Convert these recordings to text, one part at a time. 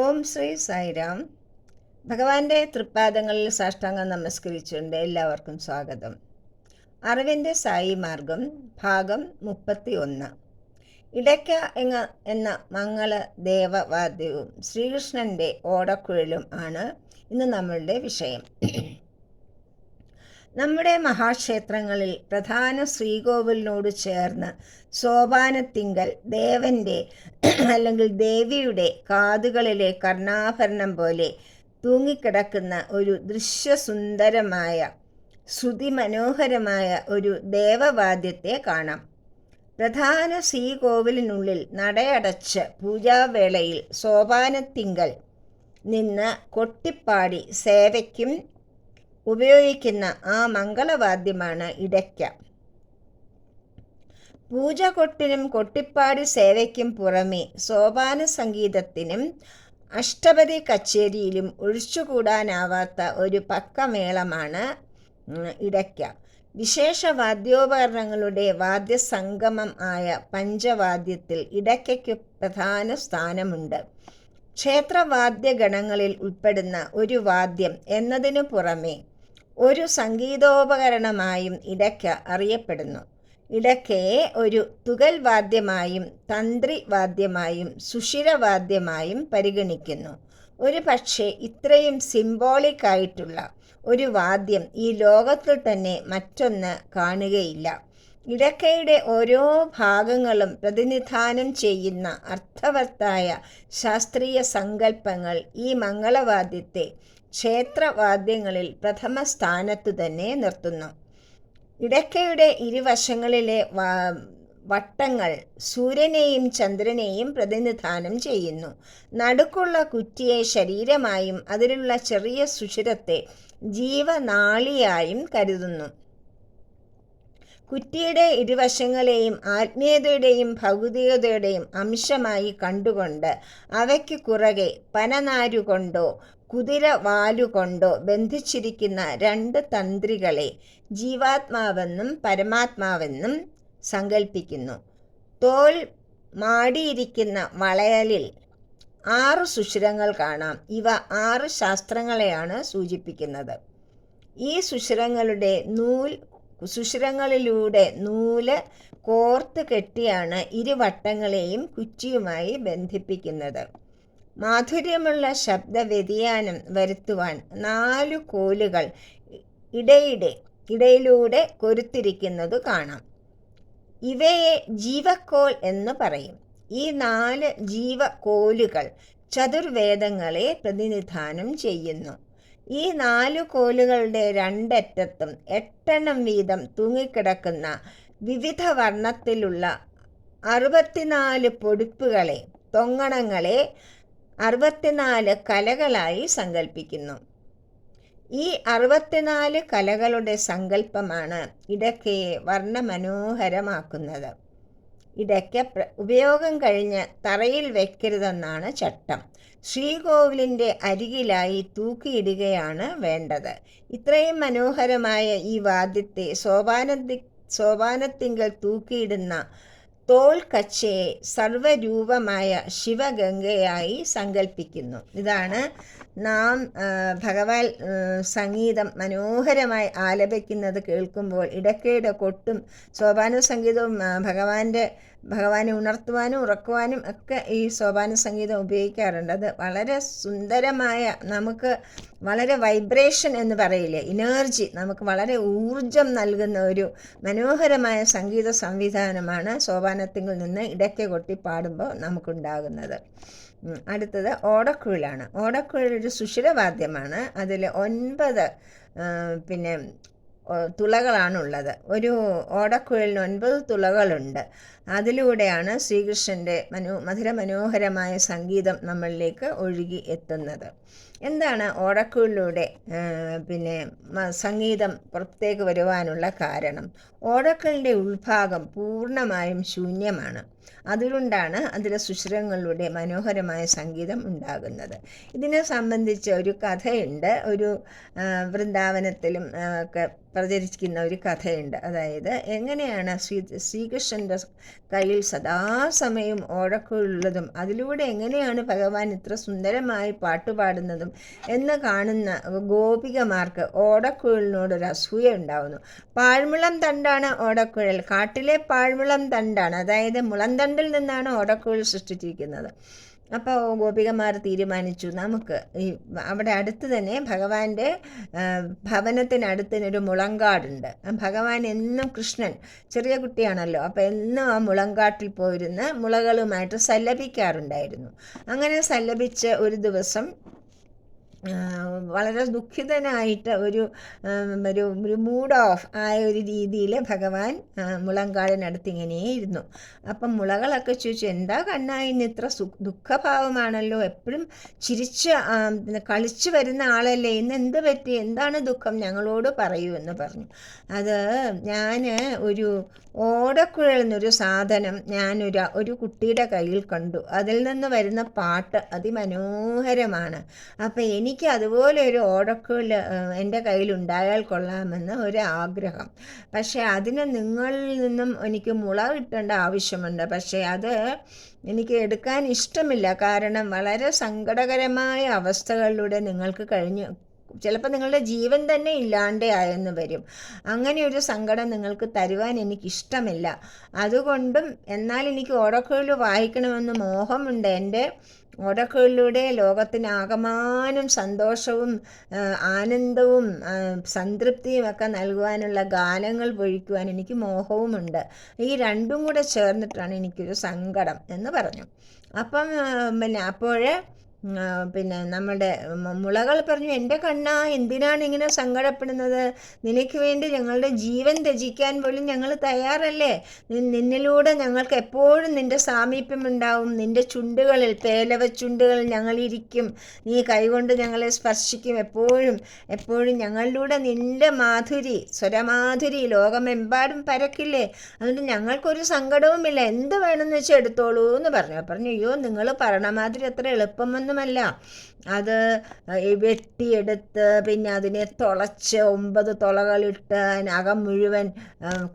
ഓം ശ്രീ സായിരാം. ഭഗവാന്റെ തൃപ്പാദങ്ങളിൽ സാഷ്ടാംഗം നമസ്കരിച്ചുകൊണ്ട് എല്ലാവർക്കും സ്വാഗതം. അറിവിന്റെ സായി മാർഗം ഭാഗം മുപ്പത്തി ഒന്ന് ഇടയ്ക്ക എന്ന എന്ന മംഗള ദേവവാദ്യവും ശ്രീകൃഷ്ണന്റെ ഓടക്കുഴലും ആണ് ഇന്ന് നമ്മളുടെ വിഷയം. നമ്മുടെ മഹാക്ഷേത്രങ്ങളിൽ പ്രധാന ശ്രീകോവിലിനോട് ചേർന്ന് സോപാനത്തിങ്കൽ ദേവന്റെ അല്ലെങ്കിൽ ദേവിയുടെ കാതുകളിലെ കർണാഭരണം പോലെ തൂങ്ങിക്കിടക്കുന്ന ഒരു ദൃശ്യസുന്ദരമായ ശ്രുതിമനോഹരമായ ഒരു ദേവവാദ്യത്തെ കാണാം. പ്രധാന ശ്രീകോവിലിനുള്ളിൽ നടയടച്ച് പൂജാവേളയിൽ സോപാനത്തിങ്കൽ നിന്ന് കൊട്ടിപ്പാടി സേവയ്ക്കും ഉപയോഗിക്കുന്ന ആ മംഗളവാദ്യമാണ് ഇടയ്ക്ക. പൂജ കൊട്ടിനും കൊട്ടിപ്പാടി സേവയ്ക്കും പുറമെ സോപാന സംഗീതത്തിനും അഷ്ടപതി കച്ചേരിയിലും ഒഴിച്ചുകൂടാനാവാത്ത ഒരു പക്കമേളമാണ് ഇടയ്ക്ക. വിശേഷ വാദ്യോപകരണങ്ങളുടെ വാദ്യസംഗമം ആയ പഞ്ചവാദ്യത്തിൽ ഇടയ്ക്കയ്ക്ക് പ്രധാന സ്ഥാനമുണ്ട്. ക്ഷേത്രവാദ്യഗണങ്ങളിൽ ഉൾപ്പെടുന്ന ഒരു വാദ്യം എന്നതിനു പുറമെ ഒരു സംഗീതോപകരണമായും ഇടയ്ക്ക അറിയപ്പെടുന്നു. ഇടയ്ക്കയെ ഒരു തുകൽ വാദ്യമായും തന്ത്രി വാദ്യമായും സുഷിരവാദ്യമായും പരിഗണിക്കുന്നു. ഒരു പക്ഷേ ഇത്രയും സിംബോളിക് ആയിട്ടുള്ള ഒരു വാദ്യം ഈ ലോകത്തിൽ തന്നെ മറ്റൊന്ന് കാണുകയില്ല. ഇടക്കയുടെ ഓരോ ഭാഗങ്ങളും പ്രതിനിധാനം ചെയ്യുന്ന അർത്ഥവത്തായ ശാസ്ത്രീയ സങ്കല്പങ്ങൾ ഈ മംഗളവാദ്യത്തെ ക്ഷേത്രവാദ്യങ്ങളിൽ പ്രഥമ സ്ഥാനത്തു തന്നെ നിർത്തുന്നു. ഇടയ്ക്കയുടെ ഇരുവശങ്ങളിലെ വട്ടങ്ങൾ സൂര്യനെയും ചന്ദ്രനെയും പ്രതിനിധാനം ചെയ്യുന്നു. നടുക്കുള്ള കുറ്റിയെ ശരീരമായും അതിലുള്ള ചെറിയ സുഷിരത്തെ ജീവനാളിയായും കരുതുന്നു. കുറ്റിയുടെ ഇരുവശങ്ങളെയും ആത്മീയതയുടെയും ഭൗതികതയുടെയും അംശമായി കണ്ടുകൊണ്ട് അവയ്ക്ക് കുറകെ പനനാരുകൊണ്ടോ കുതിര വാലുകൊണ്ടോ ബന്ധിച്ചിരിക്കുന്ന രണ്ട് തന്ത്രികളെ ജീവാത്മാവെന്നും പരമാത്മാവെന്നും സങ്കല്പിക്കുന്നു തോൽ മാടിയിരിക്കുന്ന വളയലിൽ ആറ് സുഷിരങ്ങൾ കാണാം. ഇവ ആറ് ശാസ്ത്രങ്ങളെയാണ് സൂചിപ്പിക്കുന്നത്. ഈ സുഷിരങ്ങളുടെ നൂൽ സുഷിരങ്ങളിലൂടെ നൂൽ കോർത്ത് കെട്ടിയാണ് ഇരുവട്ടങ്ങളെയും കുറ്റിയുമായി ബന്ധിപ്പിക്കുന്നത്. മാധുര്യമുള്ള ശബ്ദ വ്യതിയാനം വരുത്തുവാൻ നാലു കോലുകൾ ഇടയിടെ ഇടയിലൂടെ കൊരുത്തിരിക്കുന്നത് കാണാം. ഇവയെ ജീവക്കോൽ എന്ന് പറയും. ഈ നാല് ജീവകോലുകൾ ചതുർവേദങ്ങളെ പ്രതിനിധാനം ചെയ്യുന്നു. ഈ നാലു കോലുകളുടെ രണ്ടറ്റത്തും എട്ടെണ്ണം വീതം തൂങ്ങിക്കിടക്കുന്ന വിവിധ വർണത്തിലുള്ള അറുപത്തിനാല് പൊടിപ്പുകളെ തൊങ്ങണങ്ങളെ അറുപത്തിനാല് കലകളായി സങ്കല്പിക്കുന്നു ഈ അറുപത്തിനാല് കലകളുടെ സങ്കല്പമാണ് ഇടയ്ക്കയെ വർണമനോഹരമാക്കുന്നത്. ഇടയ്ക്ക ഉപയോഗം കഴിഞ്ഞ് തറയിൽ വെക്കരുതെന്നാണ് ചട്ടം. ശ്രീകോവിലിന്റെ അരികിലായി തൂക്കിയിടുകയാണ് വേണ്ടത്. ഇത്രയും മനോഹരമായ ഈ വാദ്യത്തെ സോപാനത്തി സോപാനത്തിങ്കൽ തൂക്കിയിടുന്ന തോൾ കച്ചയെ സർവരൂപമായ ശിവഗംഗയായി സങ്കല്പിക്കുന്നു ഇതാണ് നാം ഭഗവാൻ സംഗീതം മനോഹരമായി ആലപിക്കുന്നത് കേൾക്കുമ്പോൾ ഇടയ്ക്കിടെ കൊട്ടും സോപാന സംഗീതവും ഭഗവാന്റെ ഭഗവാനെ ഉണർത്തുവാനും ഉറക്കുവാനും ഒക്കെ ഈ സോപാന സംഗീതം ഉപയോഗിക്കാറുണ്ട്. അത് വളരെ സുന്ദരമായ നമുക്ക് വളരെ വൈബ്രേഷൻ എന്ന് പറയില്ലേ ഇനർജി നമുക്ക് വളരെ ഊർജം നൽകുന്ന ഒരു മനോഹരമായ സംഗീത സംവിധാനമാണ് സോപാനത്തിൽ നിന്ന് ഇടയ്ക്ക് കൊട്ടി പാടുമ്പോൾ നമുക്കുണ്ടാകുന്നത്. അടുത്തത് ഓടക്കുഴലാണ്. ഓടക്കുഴൽ ഒരു സുഷിരവാദ്യമാണ് അതിൽ ഒൻപത് പിന്നെ തുളകളാണുള്ളത്. ഒരു ഓടക്കുഴലിന് ഒൻപത് തുളകളുണ്ട്. അതിലൂടെയാണ് ശ്രീകൃഷ്ണന്റെ മനോ മധുരമനോഹരമായ സംഗീതം നമ്മളിലേക്ക് ഒഴുകി എത്തുന്നത്. എന്താണ് ഓടക്കുഴലിലൂടെ പിന്നെ സംഗീതം പുറത്തേക്ക് വരുവാനുള്ള കാരണം? ഓടക്കുഴലിന്റെ ഉൾഭാഗം പൂർണമായും ശൂന്യമാണ്. അതുകൊണ്ടാണ് അതിലെ സുശ്രങ്ങളുടെ മനോഹരമായ സംഗീതം ഉണ്ടാകുന്നത്. ഇതിനെ സംബന്ധിച്ച് ഒരു കഥയുണ്ട്. ഒരു വൃന്ദാവനത്തിലും ഒക്കെ പ്രചരിക്കുന്ന ഒരു കഥയുണ്ട്. അതായത് എങ്ങനെയാണ് ശ്രീ ശ്രീകൃഷ്ണന്റെ കയ്യിൽ സദാസമയം ഓടക്കുള്ളതും അതിലൂടെ എങ്ങനെയാണ് ഭഗവാൻ ഇത്ര സുന്ദരമായി പാട്ടുപാടുന്നതും എന്ന് കാണുന്ന ഗോപികമാർക്ക് ഓടക്കുഴലിനോടൊരു അസൂയ ഉണ്ടാവുന്നു. പാഴ്മുളം തണ്ടാണ് ഓടക്കുഴൽ. കാട്ടിലെ പാഴ്മുളം തണ്ടാണ്. അതായത് മുളന്തണ്ടിൽ നിന്നാണ് ഓടക്കുഴൽ സൃഷ്ടിച്ചിരിക്കുന്നത്. അപ്പോൾ ഗോപികമാർ തീരുമാനിച്ചു. നമുക്ക് ഈ അവിടെ അടുത്ത് തന്നെ ഭഗവാന്റെ ഭവനത്തിനടുത്ത് ഒരു മുളങ്കാടുണ്ട്. ഭഗവാൻ എന്നും കൃഷ്ണൻ ചെറിയ കുട്ടിയാണല്ലോ. അപ്പോൾ എന്നും ആ മുളങ്കാട്ടിൽ പോയിരുന്ന് മുളകളുമായിട്ട് സല്ലപിക്കാറുണ്ടായിരുന്നു. അങ്ങനെ സല്ലപിച്ച് ഒരു ദിവസം വളരെ ദുഃഖിതനായിട്ട് ഒരു ഒരു ഒരു മൂഡ് ഓഫ് ആയ ഒരു രീതിയിൽ ഭഗവാൻ മുളങ്കാടിനടുത്ത് ഇങ്ങനെ ഇരുന്നു അപ്പം മുളകളൊക്കെ ചോദിച്ചു എന്താ കണ്ണാ ഇന്ന് ഇത്ര ദുഃഖഭാവമാണല്ലോ? എപ്പോഴും ചിരിച്ച് കളിച്ചു വരുന്ന ആളല്ലേ? ഇന്ന് എന്ത് പറ്റി? എന്താണ് ദുഃഖം? ഞങ്ങളോട് പറയൂ എന്ന് പറഞ്ഞു. അത് ഞാൻ ഒരു ഓടക്കുഴൽ എന്നൊരു സാധനം ഞാനൊരു ഒരു കുട്ടിയുടെ കയ്യിൽ കണ്ടു. അതിൽ നിന്ന് വരുന്ന പാട്ട് അതിമനോഹരമാണ്. അപ്പം എനിക്ക് അതുപോലെ ഒരു ഓടക്കുഴൽ എന്റെ കയ്യിലുണ്ടായാൽ കൊള്ളാമെന്ന് ഒരു ആഗ്രഹം. പക്ഷേ അതിന് നിങ്ങളിൽ നിന്നും എനിക്ക് മുള കിട്ടേണ്ട ആവശ്യമുണ്ട്. പക്ഷേ അത് എനിക്ക് എടുക്കാൻ ഇഷ്ടമില്ല. കാരണം വളരെ സങ്കടകരമായ അവസ്ഥകളിലൂടെ നിങ്ങൾക്ക് കഴിഞ്ഞ് ചിലപ്പോൾ നിങ്ങളുടെ ജീവൻ തന്നെ ഇല്ലാണ്ടേ ആയെന്ന് വരും. അങ്ങനെ ഒരു സങ്കടം നിങ്ങൾക്ക് തരുവാൻ എനിക്കിഷ്ടമില്ല. അതുകൊണ്ടും എന്നാൽ എനിക്ക് ഓടക്കുഴൽ വായിക്കണമെന്ന് മോഹമുണ്ട്. എന്റെ ഓടക്കുഴലിലൂടെ ലോകത്തിനാകമാനം സന്തോഷവും ആനന്ദവും സംതൃപ്തിയും ഒക്കെ നൽകുവാനുള്ള ഗാനങ്ങൾ പൊഴിക്കുവാൻ എനിക്ക് മോഹവുമുണ്ട്. ഈ രണ്ടും കൂടെ ചേർന്നിട്ടാണ് എനിക്കൊരു സങ്കടം എന്ന് പറഞ്ഞു. അപ്പം പിന്നെ അപ്പോഴേ പിന്നെ നമ്മുടെ മുളകൾ പറഞ്ഞു എന്റെ കണ്ണാ എന്തിനാണ് ഇങ്ങനെ സങ്കടപ്പെടുന്നത്? നിനക്ക് വേണ്ടി ഞങ്ങളുടെ ജീവൻ ത്യജിക്കാൻ പോലും ഞങ്ങൾ തയ്യാറല്ലേ? നിന്നിലൂടെ ഞങ്ങൾക്ക് എപ്പോഴും നിന്റെ സാമീപ്യം ഉണ്ടാവും നിന്റെ ചുണ്ടുകളിൽ പേലവ ചുണ്ടുകളിൽ ഞങ്ങളിരിക്കും. നീ കൈകൊണ്ട് ഞങ്ങളെ സ്പർശിക്കും. എപ്പോഴും എപ്പോഴും ഞങ്ങളിലൂടെ നിന്റെ മാധുരി സ്വരമാധുരി ലോകമെമ്പാടും പരക്കില്ലേ? അതുകൊണ്ട് ഞങ്ങൾക്കൊരു സങ്കടവുമില്ല. എന്ത് വേണമെന്ന് വെച്ചാൽ എടുത്തോളൂ എന്ന് പറഞ്ഞു പറഞ്ഞു അയ്യോ നിങ്ങൾ പറഞ്ഞ മാതിരി അത്ര എളുപ്പമെന്ന് ഒന്നുമല്ല. അത് വെട്ടിയെടുത്ത് പിന്നെ അതിനെ തുളച്ച് ഒമ്പത് തുളകളിട്ട് അതിനകം മുഴുവൻ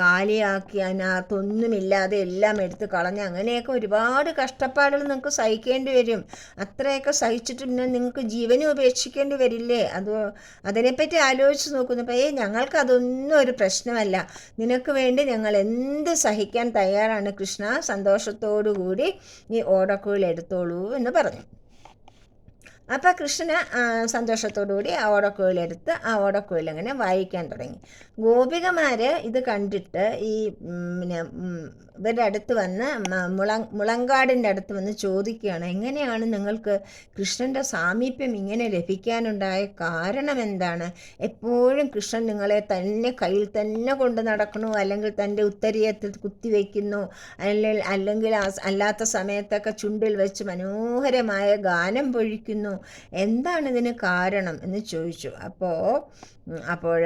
കാലിയാക്കി അതിനകത്തൊന്നുമില്ലാതെ എല്ലാം എടുത്ത് കളഞ്ഞ് അങ്ങനെയൊക്കെ ഒരുപാട് കഷ്ടപ്പാടുകൾ നിങ്ങൾക്ക് സഹിക്കേണ്ടി വരും. അത്രയൊക്കെ സഹിച്ചിട്ട് പിന്നെ നിങ്ങൾക്ക് ജീവനും ഉപേക്ഷിക്കേണ്ടി വരില്ലേ? അത് അതിനെപ്പറ്റി ആലോചിച്ച് നോക്കുന്നു. അപ്പം ഏ ഞങ്ങൾക്കതൊന്നും ഒരു പ്രശ്നമല്ല. നിനക്ക് വേണ്ടി ഞങ്ങൾ എന്ത് സഹിക്കാൻ തയ്യാറാണ് കൃഷ്ണ? സന്തോഷത്തോടു കൂടി നീ ഓടക്കുഴൽ എടുത്തോളൂ എന്ന് പറഞ്ഞു. അപ്പോൾ കൃഷ്ണന് സന്തോഷത്തോടുകൂടി ആ ഓടക്കുഴലെടുത്ത് ആ ഓടക്കുഴൽ അങ്ങനെ വായിക്കാൻ തുടങ്ങി. ഗോപികമാർ ഇത് കണ്ടിട്ട് ഈ പിന്നെ ഇവരുടെ അടുത്ത് വന്ന് മുള മുളങ്കാടിന്റെ അടുത്ത് വന്ന് ചോദിക്കുകയാണ് എങ്ങനെയാണ് നിങ്ങൾക്ക് കൃഷ്ണന്റെ സാമീപ്യം ഇങ്ങനെ ലഭിക്കാനുണ്ടായ കാരണം എന്താണ് എപ്പോഴും കൃഷ്ണൻ നിങ്ങളെ തന്നെ കയ്യിൽ തന്നെ കൊണ്ട് നടക്കണോ? അല്ലെങ്കിൽ തന്റെ ഉത്തരീയത്തിൽ കുത്തിവെക്കുന്നു? അല്ലെങ്കിൽ അല്ലെങ്കിൽ അല്ലാത്ത സമയത്തൊക്കെ ചുണ്ടിൽ വെച്ച് മനോഹരമായ ഗാനം പൊഴിക്കുന്നു? എന്താണ് ഇതിന് കാരണം എന്ന് ചോദിച്ചു. അപ്പോൾ അപ്പോൾ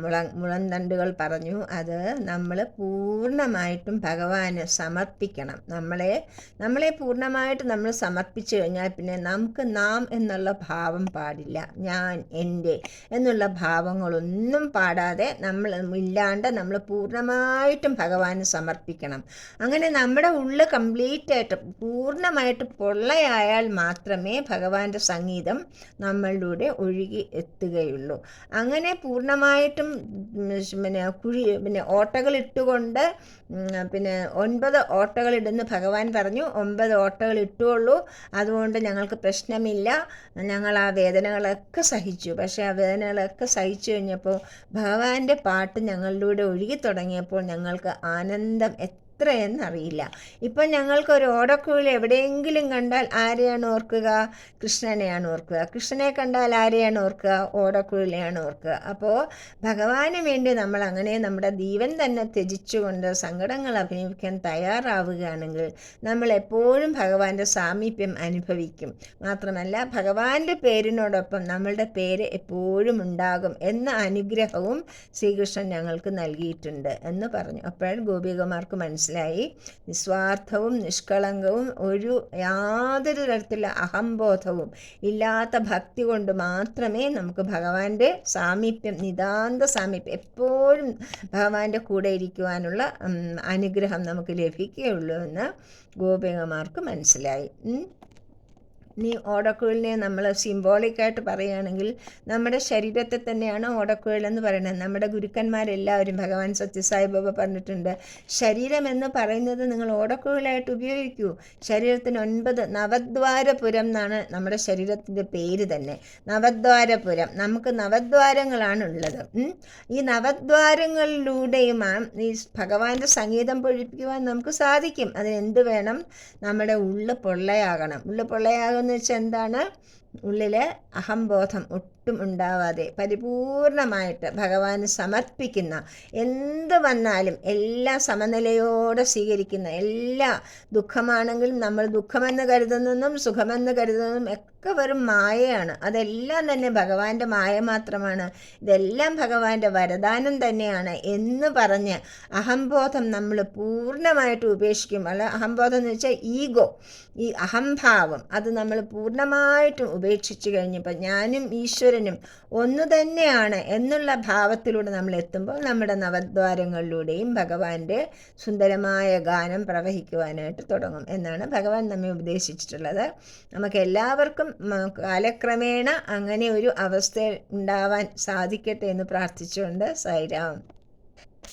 മുള മുളന്തണ്ടുകൾ പറഞ്ഞു അത് നമ്മൾ പൂർണമായിട്ടും ഭഗവാന് സമർപ്പിക്കണം. നമ്മളെ നമ്മളെ പൂർണമായിട്ട് നമ്മൾ സമർപ്പിച്ചു കഴിഞ്ഞാൽ പിന്നെ നമുക്ക് നാം എന്നുള്ള ഭാവം പാടില്ല. ഞാൻ എന്റെ എന്നുള്ള ഭാവങ്ങളൊന്നും പാടാതെ നമ്മൾ ഇല്ലാണ്ട് നമ്മൾ പൂർണമായിട്ടും ഭഗവാന് സമർപ്പിക്കണം. അങ്ങനെ നമ്മുടെ ഉള്ളിൽ കംപ്ലീറ്റ് ആയിട്ട് പൂർണമായിട്ട് പൊള്ളയായാൽ മാത്രമേ ഭഗവാന്റെ സംഗീതം നമ്മളിലൂടെ ഒഴുകി എത്തുകയുള്ളൂ. അങ്ങനെ പൂർണമായിട്ടും പിന്നെ കുഴി പിന്നെ ഓട്ടകളിട്ടുകൊണ്ട് പിന്നെ ഒൻപത് ഓട്ടകളിടുന്ന് ഭഗവാൻ പറഞ്ഞു ഒമ്പത് ഓട്ടകൾ ഇട്ടുള്ളൂ അതുകൊണ്ട് ഞങ്ങൾക്ക് പ്രശ്നമില്ല. ഞങ്ങൾ ആ വേദനകളൊക്കെ സഹിച്ചു. പക്ഷേ ആ വേദനകളൊക്കെ സഹിച്ചു കഴിഞ്ഞപ്പോൾ ഭഗവാന്റെ പാട്ട് ഞങ്ങളിലൂടെ ഒഴുകി തുടങ്ങിയപ്പോൾ ഞങ്ങൾക്ക് ആനന്ദം എത്രയെന്നറിയില്ല. ഇപ്പം ഞങ്ങൾക്കൊരു ഓടക്കുഴൽ എവിടെയെങ്കിലും കണ്ടാൽ ആരെയാണ് ഓർക്കുക? കൃഷ്ണനെയാണ് ഓർക്കുക. കൃഷ്ണനെ കണ്ടാൽ ആരെയാണ് ഓർക്കുക? ഓടക്കുഴലിനെയാണ് ഓർക്കുക. അപ്പോൾ ഭഗവാന് വേണ്ടി നമ്മൾ അങ്ങനെ നമ്മുടെ ദീവൻ തന്നെ ത്യജിച്ചുകൊണ്ട് സങ്കടങ്ങൾ അഭിനയിക്കാൻ തയ്യാറാവുകയാണെങ്കിൽ നമ്മൾ എപ്പോഴും ഭഗവാന്റെ സാമീപ്യം അനുഭവിക്കും. മാത്രമല്ല ഭഗവാന്റെ പേരിനോടൊപ്പം നമ്മളുടെ പേര് എപ്പോഴും ഉണ്ടാകും എന്ന അനുഗ്രഹവും ശ്രീകൃഷ്ണൻ ഞങ്ങൾക്ക് നൽകിയിട്ടുണ്ട് എന്ന് പറഞ്ഞു. അപ്പോൾ ഗോപികമാർക്ക് മനസ്സിലായി. നിസ്വാർത്ഥവും നിഷ്കളങ്കവും ഒരു യാതൊരു തരത്തിലുള്ള അഹംബോധവും ഇല്ലാത്ത ഭക്തി കൊണ്ട് മാത്രമേ നമുക്ക് ഭഗവാന്റെ സാമീപ്യം നിതാന്ത സാമീപ്യം എപ്പോഴും ഭഗവാന്റെ കൂടെ ഇരിക്കുവാനുള്ള അനുഗ്രഹം നമുക്ക് ലഭിക്കുകയുള്ളൂ എന്ന് ഗോപികമാർക്ക് മനസ്സിലായി. ഇനി ഓടക്കുഴലിനെ നമ്മൾ സിംബോളിക്കായിട്ട് പറയുകയാണെങ്കിൽ നമ്മുടെ ശരീരത്തെ തന്നെയാണ് ഓടക്കുഴൽ എന്ന് പറയുന്നത്. നമ്മുടെ ഗുരുക്കന്മാരെല്ലാവരും ഭഗവാൻ സത്യസായി ബാബ പറഞ്ഞിട്ടുണ്ട് ശരീരം എന്ന് പറയുന്നത് നിങ്ങൾ ഓടക്കുഴലായിട്ട് ഉപയോഗിക്കൂ. ശരീരത്തിന് ഒൻപത് നവദ്വാരപുരം എന്നാണ് നമ്മുടെ ശരീരത്തിന്റെ പേര് തന്നെ. നവദ്വാരപുരം. നമുക്ക് നവദ്വാരങ്ങളാണ് ഉള്ളത് ഈ നവദ്വാരങ്ങളിലൂടെയുമാണ് ഈ ഭഗവാന്റെ സംഗീതം പൊഴിപ്പിക്കുവാൻ നമുക്ക് സാധിക്കും. അതിന് അതിനെന്ത് വേണം? നമ്മുടെ ഉള്ളു പൊള്ളയാകണം. ഉള്ളു പൊള്ളയാകുന്ന എന്ന് വെച്ചാൽ എന്താണ്? ഉള്ളിൽ അഹംബോധം ഒട്ടും ഉണ്ടാവാതെ പരിപൂർണമായിട്ട് ഭഗവാന് സമർപ്പിക്കുന്ന എന്ത് വന്നാലും എല്ലാ സമനിലയോടെ സ്വീകരിക്കുന്ന എല്ലാ ദുഃഖമാണെങ്കിലും നമ്മൾ ദുഃഖമെന്ന് കരുതുന്നതും സുഖമെന്ന് കരുതുന്നതും ഒക്കെ വെറും മായയാണ്. അതെല്ലാം തന്നെ ഭഗവാന്റെ മായ മാത്രമാണ്. ഇതെല്ലാം ഭഗവാന്റെ വരദാനം തന്നെയാണ് എന്ന് പറഞ്ഞ് അഹംബോധം നമ്മൾ പൂർണമായിട്ട് ഉപേക്ഷിക്കും. അല്ല അഹംബോധം എന്ന് വെച്ചാൽ ഈഗോ ഈ അഹംഭാവം. അത് നമ്മൾ പൂർണമായിട്ടും ഉപേക്ഷിച്ച് കഴിഞ്ഞപ്പോൾ ഞാനും ഈശ്വരനും ഒന്നു തന്നെയാണ് എന്നുള്ള ഭാവത്തിലൂടെ നമ്മൾ എത്തുമ്പോൾ നമ്മുടെ നവദ്വാരങ്ങളിലൂടെയും ഭഗവാന്റെ സുന്ദരമായ ഗാനം പ്രവഹിക്കുവാനായിട്ട് തുടങ്ങും എന്നാണ് ഭഗവാൻ നമ്മെ ഉപദേശിച്ചിട്ടുള്ളത്. നമുക്ക് എല്ലാവർക്കും കാലക്രമേണ അങ്ങനെ ഒരു അവസ്ഥ ഉണ്ടാവാൻ സാധിക്കട്ടെ എന്ന് പ്രാർത്ഥിച്ചുകൊണ്ട് സൈരാം